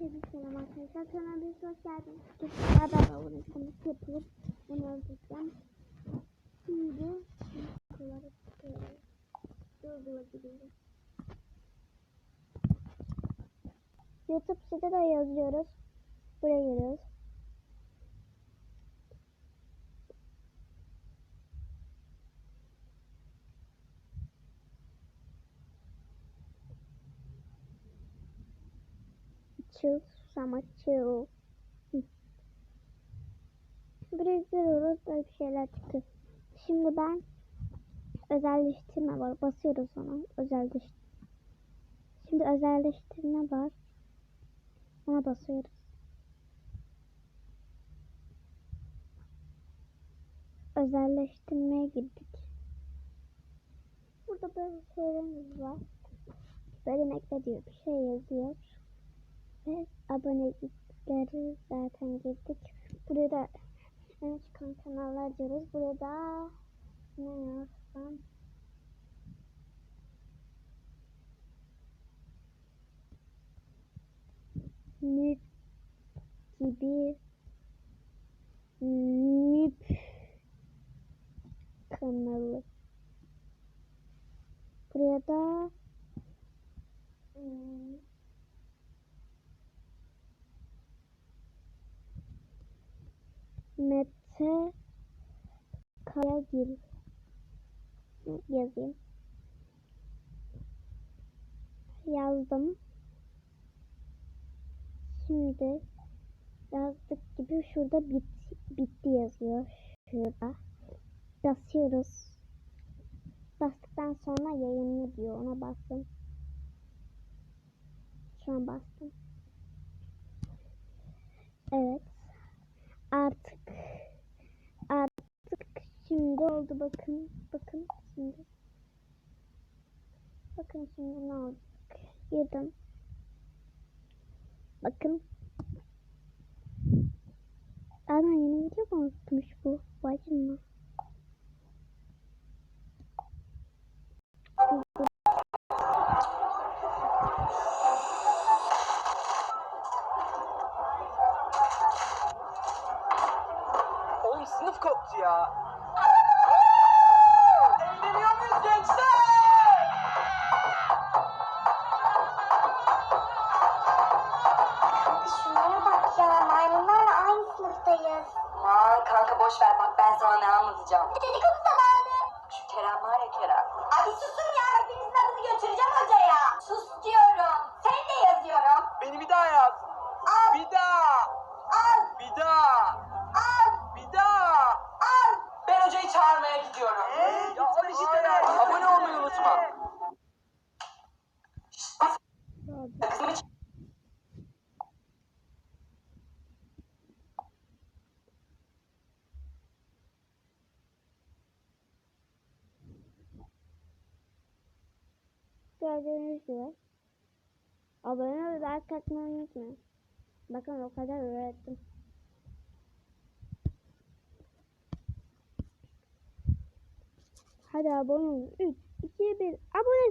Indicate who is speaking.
Speaker 1: Herkese selam arkadaşlar. Kanalıma bir hoş geldiniz. Beraber konusu yapılıp bunu öldüreceğim. Şimdi kutuları tutuyoruz. Google'a giriyoruz. YouTube site de yazıyoruz. Buraya giriyoruz. Chill, ama chill. Buraya giriyoruz. Böyle bir şeyler çıktı. Şimdi ben özelleştirme var. Basıyoruz ona. Özelleştirme. Şimdi özelleştirme var. Ona basıyoruz. Özelleştirmeye girdik. Burada böyle şeylerimiz var. Böyle ekle diyor bir şey yazıyor. Ve abonelikleri zaten girdik. Buraya da çıkan kanallar diyoruz. Burada ne yazsam? Nüp gibi nüp kanalı. Buraya da hmm, Mete Kayagil yazayım. Yazdım. Şimdi yazdık gibi şurada bit, bitti yazıyor. Şurada. Basıyoruz. Bastıktan sonra yayınlı diyor. Ona bastım. Şu an bastım. Evet. Artık şimdi oldu bakın. Bakın şimdi. Bakın şimdi ne oldu? Girdim. Bakın. Ana yeni video mu unutmuş bu? Vay canına.
Speaker 2: Oğlum sınıf koptu ya.
Speaker 3: Şunlara bak ya, maymunlarla aynı sınıftayız.
Speaker 4: Aman kanka boş ver bak ben sana ne anlatacağım.
Speaker 3: Dedikodu zamanı.
Speaker 4: Şu Kerem var ya Kerem.
Speaker 3: Abi susun ya, hepinizin adını götüreceğim hocaya. Sus diyorum. Sen de yazıyorum.
Speaker 2: Beni bir daha yaz.
Speaker 3: Al,
Speaker 2: Bir daha.
Speaker 3: al,
Speaker 2: Bir daha.
Speaker 3: al,
Speaker 2: Bir daha.
Speaker 3: al.
Speaker 2: Ben hocayı çağırmaya gidiyorum. ya al işte. Abone olmayı unutma.
Speaker 1: Gördüğünüz gibi. Abone ol ve like atmayı unutmayın. Bakın o kadar öğrettim. Hadi abone olun. 3, 2, 1. Abone